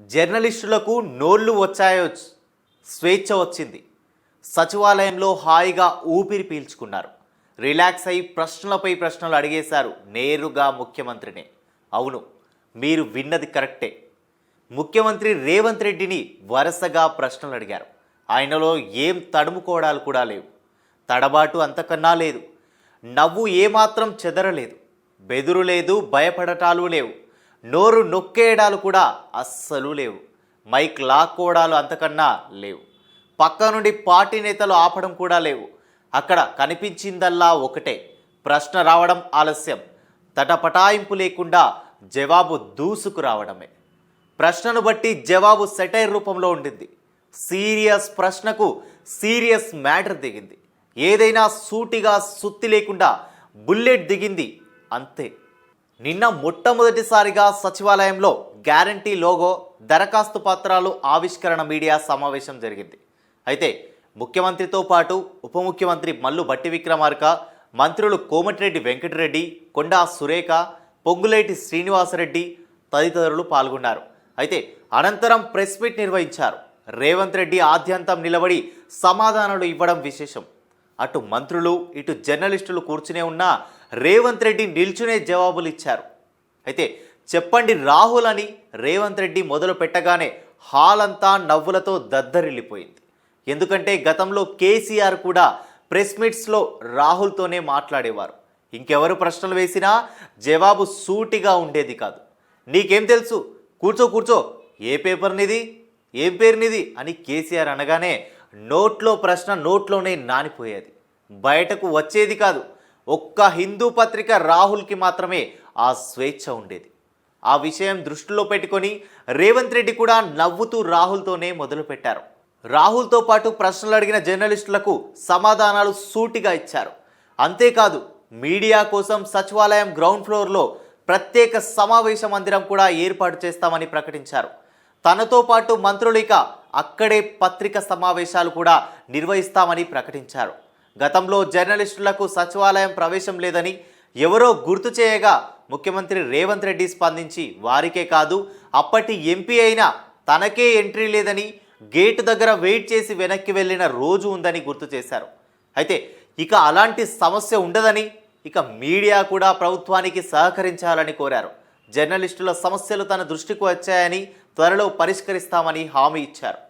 జర్నలిస్టులకు నోళ్ళు వచ్చాయో స్వేచ్ఛ వచ్చింది. సచివాలయంలో హాయిగా ఊపిరి పీల్చుకున్నారు. రిలాక్స్ అయి ప్రశ్నలపై ప్రశ్నలు అడిగేశారు నేరుగా ముఖ్యమంత్రిని. అవును మీరు విన్నది కరెక్టే. ముఖ్యమంత్రి రేవంత్ రెడ్డిని వరుసగా ప్రశ్నలు అడిగారు. ఆయనలో ఏం తడుముకోవడాలు కూడా లేవు. తడబాటు అంతకన్నా లేదు. నవ్వు ఏమాత్రం చెదరలేదు. బెదురు లేదు భయపడటాలు లేవు. నోరు నొక్కేయడాలు కూడా అస్సలు లేవు. మైక్ లాక్కోవడాలు అంతకన్నా లేవు. పక్క నుండి పార్టీ నేతలు ఆపడం కూడా లేవు. అక్కడ కనిపించిందల్లా ఒకటే. ప్రశ్న రావడం ఆలస్యం. తటపటాయింపు లేకుండా జవాబు దూసుకు రావడమే. ప్రశ్నను బట్టి జవాబు సెటైర్ రూపంలో ఉండింది. సీరియస్ ప్రశ్నకు సీరియస్ మ్యాటర్ దిగింది. ఏదైనా సూటిగా సుత్తి లేకుండా బుల్లెట్ దిగింది. అంతే. నిన్న మొట్టమొదటిసారిగా సచివాలయంలో గ్యారంటీ లోగో దరఖాస్తు పత్రాలు ఆవిష్కరణ మీడియా సమావేశం జరిగింది. అయితే ముఖ్యమంత్రితో పాటు ఉప ముఖ్యమంత్రి మల్లు బట్టి విక్రమార్క మంత్రులు కోమటిరెడ్డి వెంకటరెడ్డి కొండా సురేఖ పొంగులేటి శ్రీనివాసరెడ్డి తదితరులు పాల్గొన్నారు. అయితే అనంతరం ప్రెస్ మీట్ నిర్వహించారు. రేవంత్ రెడ్డి ఆద్యంతం నిలబడి సమాధానాలు ఇవ్వడం విశేషం. అటు మంత్రులు ఇటు జర్నలిస్టులు కూర్చునే ఉన్నా రేవంత్ రెడ్డి నిల్చునే జవాబులు ఇచ్చారు. అయితే చెప్పండి రాహుల్ అని రేవంత్ రెడ్డి మొదలు పెట్టగానే హాల్ అంతా నవ్వులతో దద్దరిల్లిపోయింది. ఎందుకంటే గతంలో కేసీఆర్ కూడా ప్రెస్ మీట్స్లో రాహుల్తోనే మాట్లాడేవారు. ఇంకెవరు ప్రశ్నలు వేసినా జవాబు సూటిగా ఉండేది కాదు. నీకేం తెలుసు? కూర్చో కూర్చో. ఏ పేపర్నిది? ఏం పేరునిది? అని కేసీఆర్ అనగానే నోట్లో ప్రశ్న నోట్లోనే నానిపోయేది. బయటకు వచ్చేది కాదు ఒక్క హిందూ పత్రిక రాహుల్కి మాత్రమే ఆ స్వేచ్ఛ ఉండేది. ఆ విషయం దృష్టిలో పెట్టుకొని రేవంత్ రెడ్డి కూడా నవ్వుతూ రాహుల్తోనే మొదలుపెట్టారు. రాహుల్తో పాటు ప్రశ్నలు అడిగిన జర్నలిస్టులకు సమాధానాలు సూటిగా ఇచ్చారు. అంతేకాదు మీడియా కోసం సచివాలయం గ్రౌండ్ ఫ్లోర్లో ప్రత్యేక సమావేశ మందిరం కూడా ఏర్పాటు చేస్తామని ప్రకటించారు. తనతో పాటు మంత్రులు ఇక అక్కడే పత్రిక సమావేశాలు కూడా నిర్వహిస్తామని ప్రకటించారు. గతంలో జర్నలిస్టులకు సచివాలయం ప్రవేశం లేదని ఎవరో గుర్తు చేయగా ముఖ్యమంత్రి రేవంత్ రెడ్డి స్పందించి వారికే కాదు అప్పటి ఎంపీ అయినా తనకే ఎంట్రీ లేదని గేటు దగ్గర వెయిట్ చేసి వెనక్కి వెళ్ళిన రోజు ఉందని గుర్తు చేశారు. అయితే ఇక అలాంటి సమస్య ఉండదని ఇక మీడియా కూడా ప్రభుత్వానికి సహకరించాలని కోరారు. జర్నలిస్టుల సమస్యలు తన దృష్టికి వచ్చాయని త్వరలో పరిష్కరిస్తామని హామీ ఇచ్చారు.